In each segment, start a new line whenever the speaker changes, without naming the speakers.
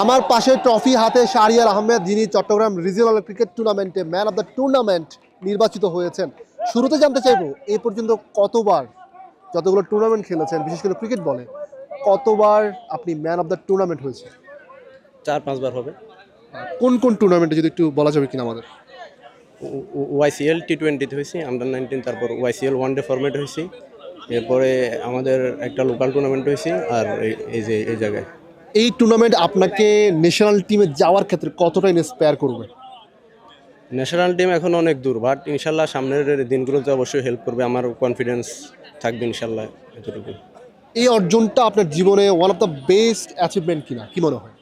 আমার পাশে ট্রফি হাতে শাহরিয়ার আহমেদ যিনি চট্টগ্রাম রিজিওনাল ক্রিকেট টুর্নামেন্টে ম্যান অফ দ্য টুর্নামেন্ট নির্বাচিত হয়েছেন। শুরুতে জানতে চাইব এ পর্যন্ত কতবার যতগুলো টুর্নামেন্ট খেলেছেন বিশেষ করে ক্রিকেট বলে কতবার আপনি ম্যান অফ দ্য টুর্নামেন্ট হয়েছে
চার পাঁচবার হবে।
কোন কোন টুর্নামেন্টে যদি একটু বলা যাবে কিনা আমাদের?
ওয়াইসিএল টি টোয়েন্টিতে হয়েছি আন্ডার নাইনটিন তারপর ওয়াইসিএল ওয়ান ডে ফরম্যাট হয়েছি। এরপরে আমাদের একটা লোকাল টুর্নামেন্ট হয়েছে আর এই- এই যে এই জায়গায়।
এই টুর্নামেন্ট আপনাকে ন্যাশনাল টিমে যাওয়ার ক্ষেত্রে কতটা ইন্সপায়ার করবে?
ন্যাশনাল টিম এখন অনেক দূর বাট ইনশাল্লাহ সামনের দিনগুলোতে অবশ্যই হেল্প করবে আমার কনফিডেন্স থাকবে ইনশাল্লাহ এতটুকু।
এই অর্জনটা আপনার জীবনে one of the best achievement কিনা কি মনে হয়?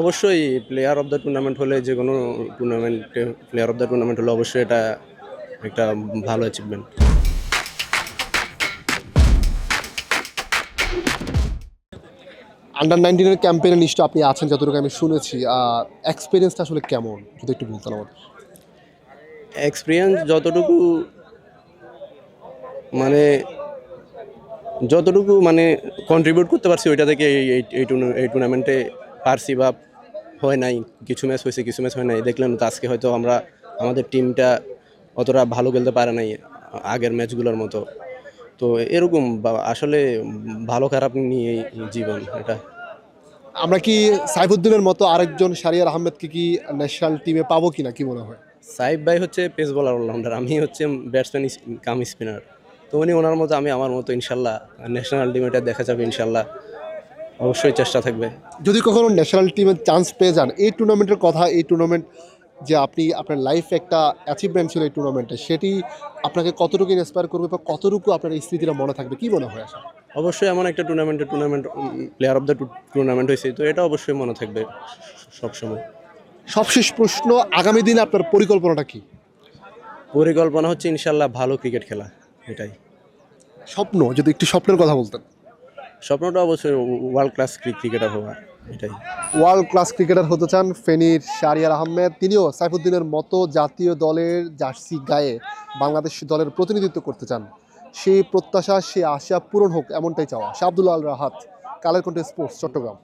অবশ্যই প্লেয়ার অফ দ্য টুর্নামেন্ট হলে যে কোনো টুর্নামেন্টে প্লেয়ার অফ দ্য টুর্নামেন্ট হলে অবশ্যই এটা একটা ভালো অ্যাচিভমেন্ট
আন্ডার নাইনটিনের ক্যাম্পেইনে নিশ্চয় আপনি আছেন, যতটুকু আমি শুনেছি। এক্সপিরিয়েন্সটা আসলে কেমন? যদি একটু বলতেন আমাদের
এক্সপিরিয়েন্স যতটুকু মানে যতটুকু মানে কন্ট্রিবিউট করতে পারছি ওইটা থেকে এই, এই- টুর্নামেন্টে পারছি বা হয় নাই, কিছু ম্যাচ হয়েছে, কিছু ম্যাচ হয় নাই। দেখলেন তো আজকে হয়তো আমরা, আমাদের টিমটা অতটা ভালো খেলতে পারে নাই আগের ম্যাচগুলোর মতো। তো এরকম আসলে ভালো খারাপ নিয়েই জীবন এটা।
আমরা কি সাইফুদ্দিনের মতো আরেকজন শারিয়ার আহমেদকে কি ন্যাশনাল টিমে পাবো কিনা কি মনে হয়?
সাইফ ভাই হচ্ছে পেস বলার অলরাউন্ডার আমি হচ্ছে ব্যাটসম্যান কাম স্পিনার তো উনি ওনার মতো আমি আমার মতো ইনশাল্লাহ ন্যাশনাল টিম এটা দেখা যাবে ইনশাল্লাহ। অবশ্যই চেষ্টা থাকবে।
যদি কখনো ন্যাশনাল টিমের চান্স পেয়ে যান এই টুর্নামেন্টের কথা এই টুর্নামেন্ট যে আপনি আপনার লাইফে একটা অ্যাচিভমেন্ট ছিল এই টুর্নামেন্টে সেটি আপনাকে কতটুকু ইন্সপায়ার করবে বা কতটুকু আপনার এই স্মৃতিটা মনে থাকবে? কী মনে হয় আসলে
অবশ্যই এমন একটা টুর্নামেন্টে tournament player of the tournament হয়েছে তো এটা অবশ্যই মনে থাকবে সবসময়।
সবশেষ প্রশ্ন আগামী দিনে আপনার পরিকল্পনাটা কি?
পরিকল্পনা হচ্ছে ইনশাল্লাহ ভালো ক্রিকেট খেলা এটাই।
স্বপ্ন যদি একটু স্বপ্নের কথা বলতেন।
স্বপ্নটা অবশ্যই ওয়ার্ল্ড ক্লাস ক্রিকেটার হওয়া।
ওয়ার্ল্ড ক্লাস ক্রিকেটার হতে চান ফেনীর শারিয়ার আহমেদ। তিনিও সাইফুদ্দিনের মতো জাতীয় দলের জার্সি গায়ে বাংলাদেশ দলের প্রতিনিধিত্ব করতে চান। সেই প্রত্যাশা সে আশা পূরণ হোক এমনটাই চাওয়া। শাহ আল রাহাত, কালের কণ্ঠে স্পোর্টস, চট্টগ্রাম।